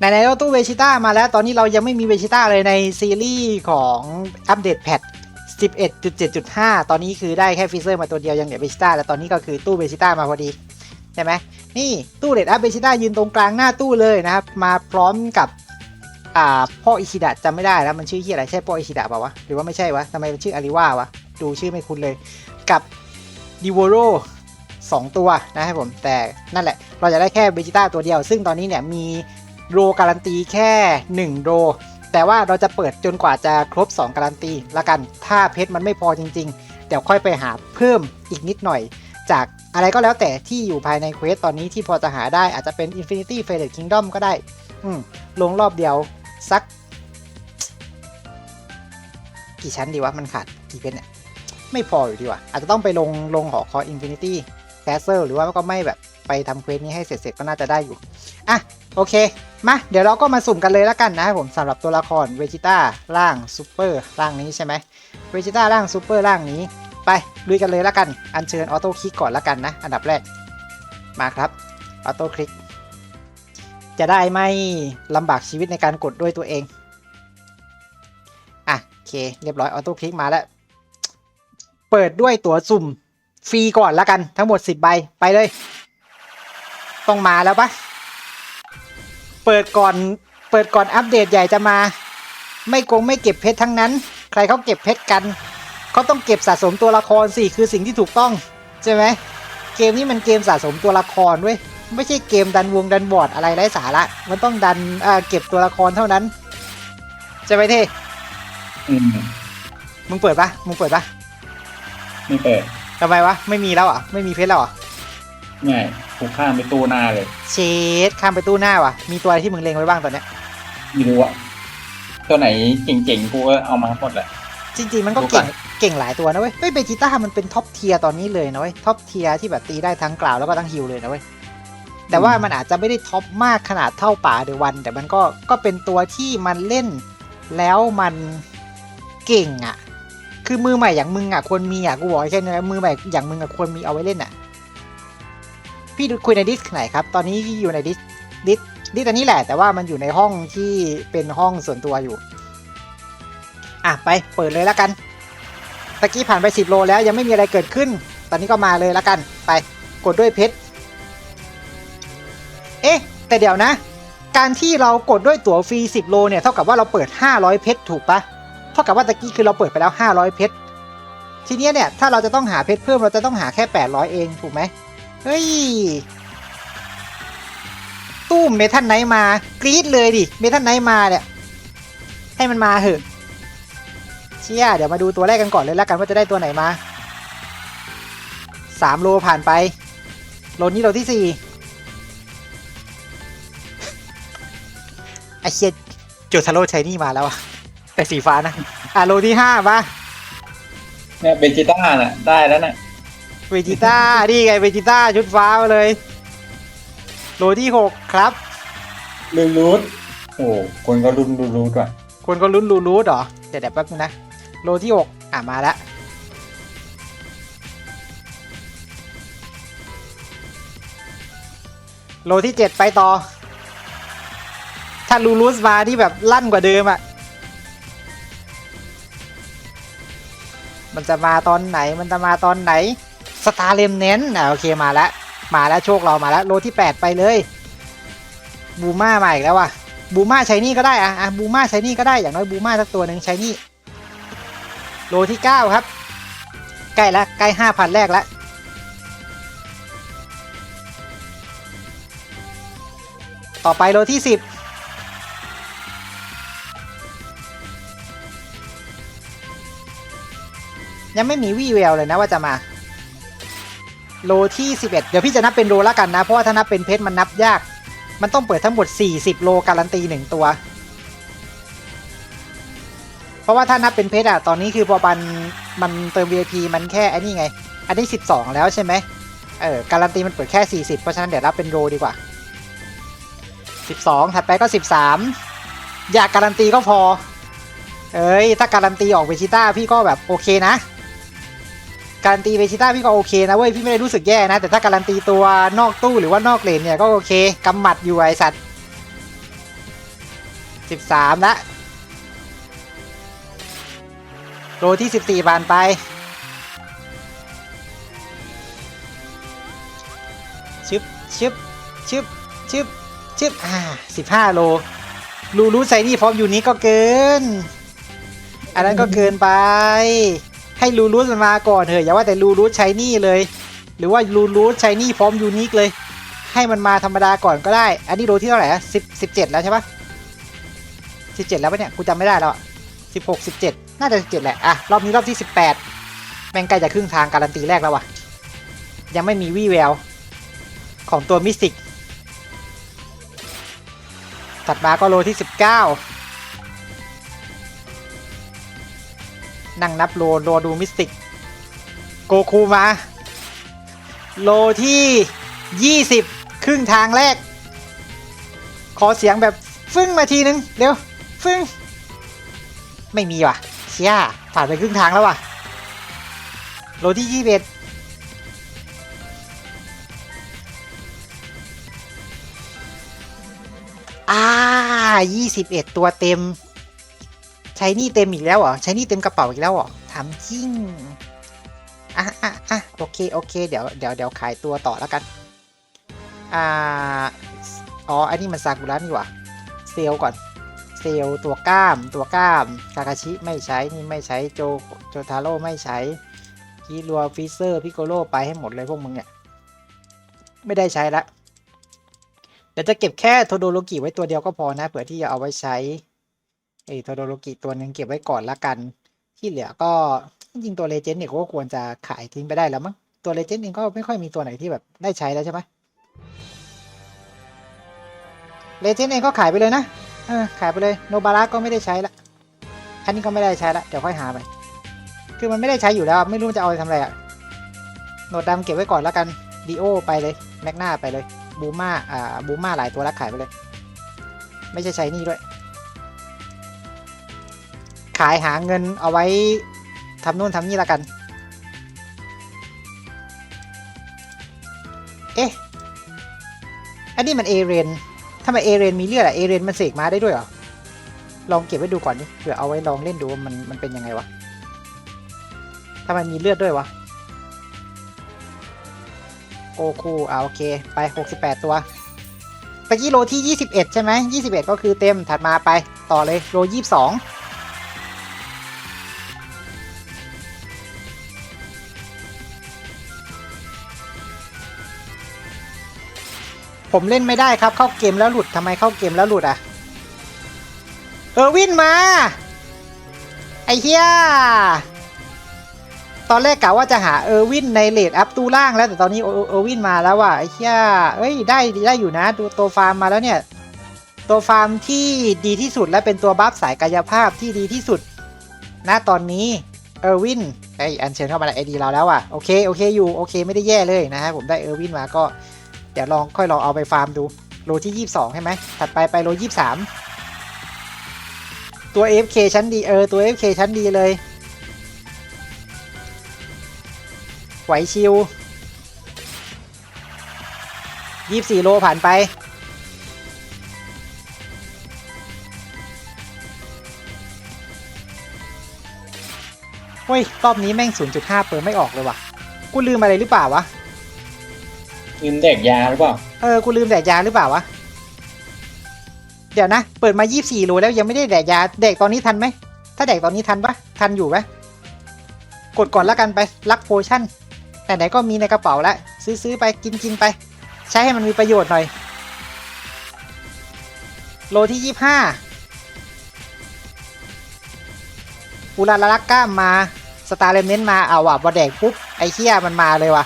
ไหนๆเราตู้เวชิต้ามาแล้ว ตอนนี้เรายังไม่มีเวชิต้าเลยในซีรีส์ของอัปเดตแพท11.7.5 ตอนนี้คือได้แค่ฟิเซอร์มาตัวเดียวยังเหลือเวชิต้าแล้วตอนนี้ก็คือตู้เวชิต้ามาพอดี ใช่ไหมนี่ตู้เลดอัพเวชิต้ายืนตรงกลางหน้าตู้เลยนะครับ มาพร้อมกับอ่าพ่ออิชิดะจำไม่ได้แล้วมันชื่อที่อะไรใช่พ่ออิชิดะเปล่าวะ หรือว่าไม่ใช่วะทำไมมันชื่ออาริวาวะ ดูชื่อไม่คุ้นเลย กับดิวโรสองตัวนะครับผมแต่นั่นแหละ เราจะได้แค่เบจิต้าตัวเดียว ซึ่งตอนนี้เนี่ยมี โรการันตีแค่ 1 โร แต่ว่าเราจะเปิดจนกว่าจะครบ 2 การันตีละกัน ถ้าเพชรมันไม่พอจริง ๆ เดี๋ยวค่อยไปหาเพิ่มอีกนิดหน่อย จากอะไรก็แล้วแต่ที่อยู่ภายในเควสตอนนี้ที่พอจะหาได้อาจจะเป็น Infinity f a d e d Kingdom ก็ได้ อืมลงรอบเดียวสัก กี่ชั้นดีวะ มันขาดกี่เพชรเนี่ยไม่พออยู่ดีว่ะ อาจจะต้องไปลงลงหอคอย Infinity Castle หรือว่าก็ไม่แบบไปทำเควสนี้ให้เสร็จๆก็น่าจะได้อยู่ อะ โอเค มาเดี๋ยวเราก็มาสุ่มกันเลยแล้วกันนะครับผมสำหรับตัวละครเวจิต้าร่างซูเปอร์ร่างนี้ใช่ไหมเวจิต้าร่างซูเปอร์ร่างนี้ ไปลุยกันเลยแล้วกัน อัญเชิญออโต้คลิกก่อนแล้วกันนะ อันดับแรก มาครับออโต้คลิก จะได้ไม่ลำบากชีวิตในการกดด้วยตัวเอง อะโอเค เรียบร้อยออโต้คลิกมาแล้ว เปิดด้วยตั๋วสุ่มฟรีก่อนแล้วกันทั้งหมด 10 ใบไปเลย ต้องมาแล้วปะ เปิดก่อนเปิดก่อนอัปเดตใหญ่จะมา ไม่โกงไม่เก็บเพชรทั้งนั้น ใครเขาเก็บเพชรกันเขาต้องเก็บสะสมตัวละครสิคือสิ่งที่ถูกต้องใช่ไหมเกมนี้มันเกมสะสมตัวละครเว้ยไม่ใช่เกมดันวงดันบอร์ดอะไรไร้สาระมันต้องดันอ่าเก็บตัวละครเท่านั้นใช่ไหมเท่อืมมึงเปิดปะมึงเปิดปะไม่เปิดทำไมวะไม่มีแล้วอะไม่มีเพชรแล้วอะ ไม่ถูกข้ามไปตู้หน้าเลย เชดข้ามไปตู้หน้าวะมีตัวอะไรที่มึงเล็งไว้บ้างตอนเนี้ยไม่รู้อะตัวไหนเจ๋งๆกูก็เอามาหมดแหละ จริงๆมันก็ดูก่เก่องนเก่งหลายตัวนะเว้ยเฮ้ยเบจิต้ามันเป็นท็อปเทียร์ตอนนี้เลยนะเว้ยท็อปเทียร์ที่แบบตีได้ทั้งกล่าวแล้วก็ทั้งฮิลเลยนะเว้ยแต่ว่ามันอาจจะไม่ได้ท็อปมากขนาดเท่าป่าเดวัน แต่มันก็ก็เป็นตัวที่มันเล่นแล้วมันเก่งอะ่ะ คือมือใหม่อย่างมึงอะ่ะควรมีอะ่ะกูบอกแค่นี้นะมือใหม่อย่างมึงอะ่ะควรมีเอาไว้เล่นอะ่ะ พี่ดูคุยในดิสไหนครับ ตอนนี้ที่อยู่ในดิสดิสดิสอันนี้แหละ แต่ว่ามันอยู่ในห้องที่เป็นห้องส่วนตัวอยู่ อะไปเปิดเลยแล้วกันตะกี้ผ่านไป 10 โลแล้วยังไม่มีอะไรเกิดขึ้น ตอนนี้ก็มาเลยแล้วกัน ไปกดด้วยเพชร เอ๊ะ แต่เดี๋ยวนะ การที่เรากดด้วยตั๋วฟรี 10 โลเนี่ยเท่ากับว่าเราเปิด 500 เพชรถูกปะเท่ากับว่าตะกี้คือเราเปิดไปแล้ว 500 เพชร ทีนี้เนี่ยถ้าเราจะต้องหาเพชรเพิ่มเราจะต้องหาแค่ 800 เองถูกไหม เฮ้ย ตู้มเมทัลไนท์มากรี๊ดเลยดิ เมทัลไนท์มาเนี่ย ให้มันมาเหอะ เชี่ย เดี๋ยวมาดูตัวแรกกันก่อนเลยแล้วกันว่าจะได้ตัวไหนมาสามโลผ่านไป โลนี้โลที่สี่ไอเชียโจทาโร่ชัยนี่มาแล้วอะแต่สีฟ้านะ อะโลที่ห้ามาเนี่ยเบจิต้าน่ะ ได้แล้วน่ะ เวจิต้า นี่ไงเวจิต้าชุดฟ้ามาเลยโลที่หกครับลูรูทโอ้คนก็รุนลูรูทว่ะคนก็ลุ้นรูรูดเหรอ เดี๋ยวเดี๋ยวแป๊บนึงนะ โลที่หกอะมาแล้ว โลที่เจ็ดไปต่อ ถ้าลูรูสมาที่แบบลั่นกว่าเดิมอะ่ะ มันจะมาตอนไหน มันจะมาตอนไหน สตาร์เลมเน้นอะโอเคมาแล้ว มาแล้วโชคเรามาแล้วโลที่แปดไปเลยบูม่ามาอีกแล้วว่ะบูม่าใช้นี่ก็ได้อะอะบูม่าใช้นี่ก็ได้อย่างน้อยบูม่าสักตัวหนึ่งใช้นี่โลที่เก้าครับ ใกล้แล้วใกล้ห้าพันแรกแล้วต่อไปโลที่สิบยังไม่มีวี่แววเลยนะว่าจะมา โลที่ 11 เดี๋ยวพี่จะนับเป็นโลแล้วกันนะ เพราะว่าถ้านับเป็นเพชรมันนับยาก มันต้องเปิดทั้งหมด 40 โลการันตี 1 ตัว เพราะว่าถ้านับเป็นเพชรอะตอนนี้คือพอมันมันเติม VIP มันแค่อ้นี่ไง อันนี้ 12 แล้วใช่ไหมเออการันตีมันเปิดแค่ 40 เพราะฉะนั้นเดี๋ยวรับเป็นโลดีกว่า 12 ถัดไปก็ 13 อยากการันตีก็พอ เอ้ยถ้าการันตีออกเวชิต้าพี่ก็แบบโอเคนะ การันตีเวชิต้าพี่ก็โอเคนะเว้ยพี่ไม่ได้รู้สึกแย่นะ แต่ถ้าการันตีตัวนอกตู้หรือว่านอกเลนเนี่ยก็โอเคกำหมัดอยู่ไอสัตว์สิบสามละโลที่สิบสี่ผ่านไป ชึบชึบชึบชึบชึบอ่าสิบห้าโลรูรู้ใส่นี่พร้อมอยู่นี้ก็เกิน อันนั้นก็เกินไป ให้รูรู้มันมาก่อนเถอะอย่าว่าแต่รูรู้ใช้นี่เลย หรือว่ารูรู้ใช้นี่พร้อมยูนิคเลย ให้มันมาธรรมดาก่อนก็ได้ อันนี้โลที่เท่าไหร่อะสิบสิบเจ็ดแล้วใช่ปะสิบเจ็ดแล้วปะเนี่ยกูจำไม่ได้แล้วสิบหกสิบเจ็ดน่าจะสิบเจ็ดแหละอะรอบนี้รอบที่สิบแปดแม่งใกล้จะครึ่งทางการันตีแรกแล้ววะยังไม่มีวี่แววของตัวมิสติกถัดมาก็โลที่สิบเก้า นั่งนับโลโลดูมิสติก โกคูมา โลที่ยี่สิบครึ่งทางแรก ขอเสียงแบบฟึ่งมาทีนึง เร็ว ฟึ่ง ไม่มีว่ะ เชียผ่านไปครึ่งทางแล้วว่ะ โลที่ยี่สิบเอ็ดอ่ายี่สิบเอ็ดตัวเต็ม ใช้นี่เต็มอีกแล้วเหรอ ใช้นี่เต็มกระเป๋าอีกแล้วเหรอถามจริงอะอะอะโอเคโอเคเดี๋ยวเดี๋ยวเดี๋ยวขายตัวต่อแล้วกัน อ่า อ๋อ อันนี้มันซากุระนี่หว่า เซลก่อน เซลตัวกล้าม ตัวกล้ามกากาชิไม่ใช้ นี่ไม่ใช้ โจ โจทาโร่ไม่ใช้คีรัวฟิเซอร์ พิโกโลไปให้หมดเลยพวกมึงเนี่ย ไม่ได้ใช้ละ เดี๋ยวจะเก็บแค่โทโดโรกิไว้ตัวเดียวก็พอนะ เผื่อที่จะเอาไว้ใช้ ไอ้โทโดโรกิตัวหนึงเก็บไว้ก่อนละกัน ที่เหลือก็จริงตัวเลเจนด์เนี่ยก็ควรจะขายทิ้งไปได้แล้วมั้งตัวเลเจนด์เองก็ไม่ค่อยมีตัวไหนที่แบบได้ใช้แล้วใช่ไหมเลเจนด์เองก็ขายไปเลยนะเออขายไปเลยโนบาระก็ไม่ได้ใช้ละอันนี้ก็ไม่ได้ใช้ละเดี๋ยวค่อยหาไป คือมันไม่ได้ใช้อยู่แล้วไม่รู้จะเอาไปทำอะไรอะโนดดำเก็บไว้ก่อนแล้วกันดีโอไปเลยแมกนาไปเลยบูมาอ่าบูมาหลายตัวแล้วขายไปเลย ไม่ใช่ใช้นี่ด้วย ขายหาเงินเอาไว้ทำนู่นทำนี่ละกัน เอ๊ะ อันนี้มันเอเรนทำไมเอเรนมีเลือดอะเอเรนมันเสกมาได้ด้วยเหรอ ลองเก็บไว้ดูก่อนดิเผื่อเอาไว้ลองเล่นดูว่ามันมันเป็นยังไงวะทำไมมีเลือดด้วยวะ โอคูอ่าโอเค ไป 68 ตัวตะกี้โลที่ 21 ใช่ไหม21 ก็คือเต็มถัดมาไปต่อเลยโล 22 ผมเล่นไม่ได้ครับเข้าเกมแล้วหลุดทำไมเข้าเกมแล้วหลุดอะ เออร์วินมา ไอเหี้ยตอนแรกกะว่าจะหาเออร์วินในเลดอัพตู้ล่างแล้วแต่ตอนนี้เออร์วินมาแล้วว่ะไอ้เหี้ยเอ้ยได้ได้อยู่นะดูตัวฟาร์มมาแล้วเนี่ย ตัวฟาร์มที่ดีที่สุดและเป็นตัวบัฟสายกายภาพที่ดีที่สุดณตอนนี้เออร์วินไออันเชิญเข้ามาในไอดีเราแล้วอะโอเคโอเคอยู่โอเคไม่ได้แย่เลยนะฮะผมได้เออร์วินมาก็ เดี๋ยวลองค่อยลองเอาไปฟาร์มดู โลที่ 22 ใช่ไหม ถัดไปไปโล 23 ตัว FK ชั้นดีเออ ตัว FK ชั้นดีเลย ไหวชิว 24 โลผ่านไป เฮ้ย รอบนี้แม่ง 0.5 เปิดไม่ออกเลยว่ะ กูลืมอะไรหรือเปล่าวะ ลืมแดกยาหรือเปล่า เออ กูลืมแดกยาหรือเปล่าวะ เดี๋ยวนะ เปิดมา 24โลแล้วยังไม่ได้แดกยา แดกตอนนี้ทันไหม ถ้าแดกตอนนี้ทันปะทันอยู่ไหมกดก่อนละกันไปลักโพชั่น แต่ไหนก็มีในกระเป๋าแล้ว ซื้อซื้อไป กินกินไป ใช้ให้มันมีประโยชน์หน่อย โลที่ 25อุลาลาลักก้ามมา สตาร์เลมเน้นมา เอาว่ะบอแดกปุ๊บ ไอ้เคียมันมาเลยว่ะ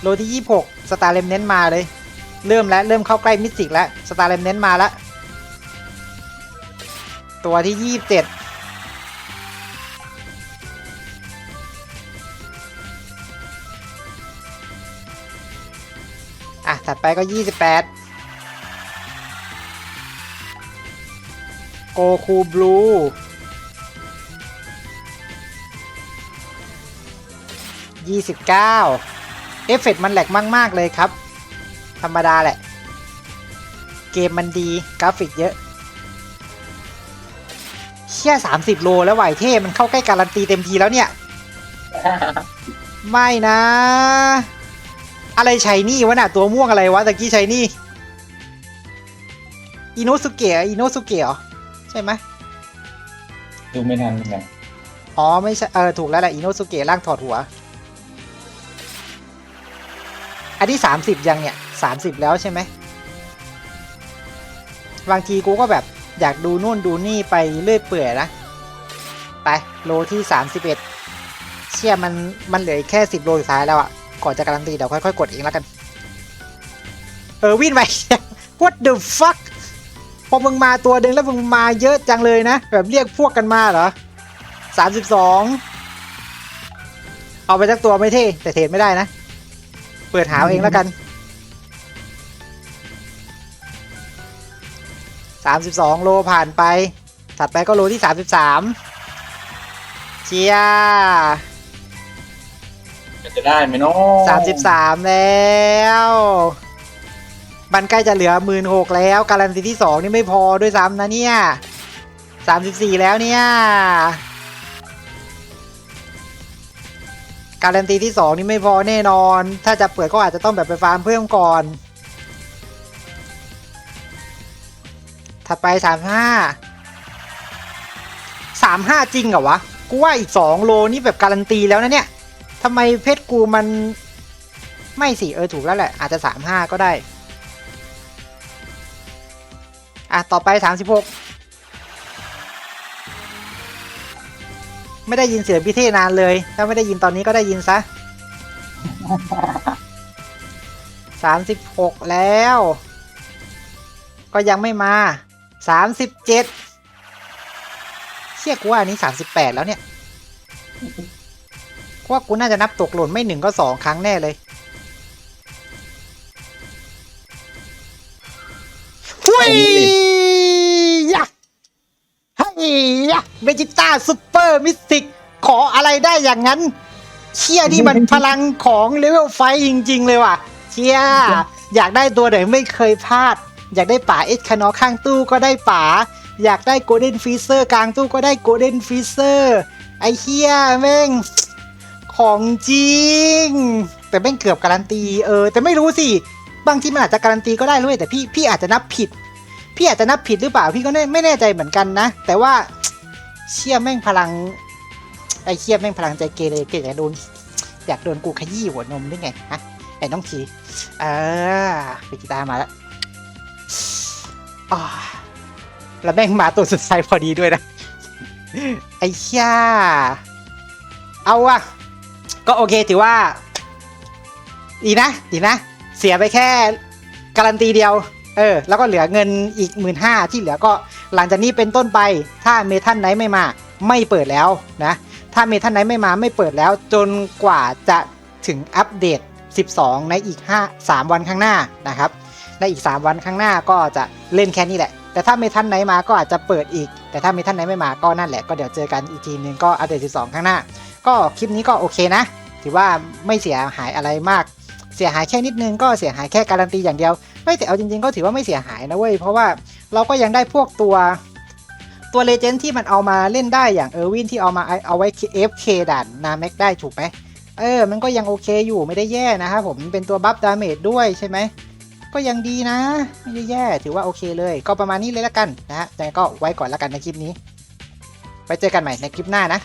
โลที่ 26 สตาร์เลมเน้นมาเลย เริ่มแล้วเริ่มเข้าใกล้มิสติกแล้วสตาร์เลมเน้นมาแล้ว ตัวที่27อะ ถัดไปก็28โกคูบลู29เก้า อฟเฟกต์มันแหลกมาก ๆ เลยครับ ธรรมดาแหละ เกมมันดีกราฟิกเยอะเชี่ยสามสิบโลแล้วไหวเท่มันเข้าใกล้การันตีเต็มทีแล้วเนี่ย ไม่นะ อะไรชัยนี่วะน่ะ ตัวม่วงอะไรวะตะกี้ชัยนี่ อิโนสุเกะอิโนสุเกะเหรอใช่ไหมดูไม่ทันเหมือนกันอ๋อ ไม่ใช่ เออ ถูกแล้วแหละอิโนสุเกะร่างถอดหัว อันที่สามสิบยังเนี่ยสามสิบแล้วใช่ไหมบางทีกูก็แบบอยากดูนู่นดูนี่ไปเรื่อยเปื่อยนะ ไปโลที่สามสิบเอ็ดเชี่ยมันมันเหลือแค่สิบโลสุดท้ายแล้วอะก่อนจะการันตีเดี๋ยวค่อยๆ กดเองแล้วกัน เออวินไป what the fuck พอมึงมาตัวเดิงแล้วมึงมาเยอะจังเลยนะ แบบเรียกพวกกันมาเหรอสามสิบสองเอาไปสักตัวไม่เท่แต่เทรดไม่ได้นะ เปิดหาเอาเองแล้วกันสามสิบสองโลผ่านไป ถัดไปก็โลที่สามสิบสามเชียจะได้ไหมเนาะสามสิบสามแล้ว มันใกล้จะเหลือหมื่นหกแล้ว การันตีที่สองนี่ไม่พอด้วยซ้ำนะเนี่ยสามสิบสี่แล้วเนี่ย การันตีที่ 2 นี่ไม่พอแน่นอน ถ้าจะเปิดก็อาจจะต้องแบบไปฟาร์มเพิ่มก่อน ถัดไป 35 35 จริงเหรอวะ กูว่าอีก 2 โลนี่แบบการันตีแล้วนะเนี่ยทำไมเพชรกูมันไม่สิ เออถูกแล้วแหละ อาจจะ 35 ก็ได้ อะ ต่อไป 36 ไม่ได้ยินเสียงพี่เท่นานเลย ถ้าไม่ได้ยินตอนนี้ก็ได้ยินซะสามสิบหกแล้ว ก็ยังไม่มาสามสิบเจ็ดเชี่ยกูว่าอันนี้สามสิบแปดแล้วเนี่ยกูว่ากูน่าจะนับตกหล่นไม่หนึ่งก็สองครั้งแน่เลยหุยยะ เฮ้ยยะเวจิต้าซูเปอร์มิสติก ขออะไรได้อย่างนั้น เชี่ยนี่มันพลังของเลเวลไฟจริง ๆ เลยว่ะ เชี่ยอยากได้ตัวไหนไม่เคยพลาด อยากได้ป่าเอสคานอข้างตู้ก็ได้ป่า อยากได้โกลเด้นฟีเซอร์กลางตู้ก็ได้โกลเด้นฟีเซอร์ไอเฮียแม่งของจริง แต่แม่งเกือบการันตี เออ แต่ไม่รู้สิ บางทีมันอาจจะการันตีก็ได้ด้วยแต่พี่พี่อาจจะนับผิด พี่อาจจะนับผิดหรือเปล่าพี่ก็ไม่แน่ใจเหมือนกันนะ แต่ว่าเชี่ยแม่งพลังไอเชี่ยแม่งพลังใจเกเรเกอยากโดนอยากโดนกูขยี้หัวนมได้ไงฮะไอ้น้องทีเออไปกีตามาแล้วอ่าแล้วแม่งมาตัวสุดท้ายพอดีด้วยนะ ไอ้เชี่ยเอาอะก็โอเคถือว่า ดีนะ ดีนะ เสียไปแค่การันตีเดียว เออ แล้วก็เหลือเงินอีกหมื่นห้าที่เหลือก็หลังจากนี้เป็นต้นไปถ้าเมทัลไนท์ไม่มาไม่เปิดแล้วนะ ถ้าเมทัลไนท์ไม่มาไม่เปิดแล้ว จนกว่าจะถึงอัปเดต 12 ในอีก 5 3 วันข้างหน้านะครับ ในอีก 3 วันข้างหน้าก็จะเล่นแค่นี้แหละ แต่ถ้าเมทัลไนท์มาก็อาจจะเปิดอีก แต่ถ้าเมทัลไนท์ไม่มาก็นั่นแหละก็เดี๋ยวเจอกันอีกทีนึงก็อัปเดต 12 ข้างหน้า ก็คลิปนี้ก็โอเคนะ ถือว่าไม่เสียหายอะไรมาก สียหายแค่นิดนึงก็เสียหายแค่การันตีอย่างเดียวไม่แต่เอาจริงๆก็ถือว่าไม่เสียหายนะเว้ยเพราะว่าเราก็ยังได้พวกตัวตัวเลเจนด์ที่มันเอามาเล่นได้อย่างเออร์วินที่เอามาเอาไว้ FK ด่านนาแม็กได้ถูกไหมเออ มันก็ยังโอเคอยู่ไม่ได้แย่นะครับผมเป็นตัวบัฟดาเมจด้วยใช่ไหมก็ยังดีนะ ไม่ได้แย่ถือว่าโอเคเลย ก็ประมาณนี้เลยละกันนะฮะแต่ก็ไว้ก่อนละกันในคลิปนี้ ไปเจอกันใหม่ในคลิปหน้านะ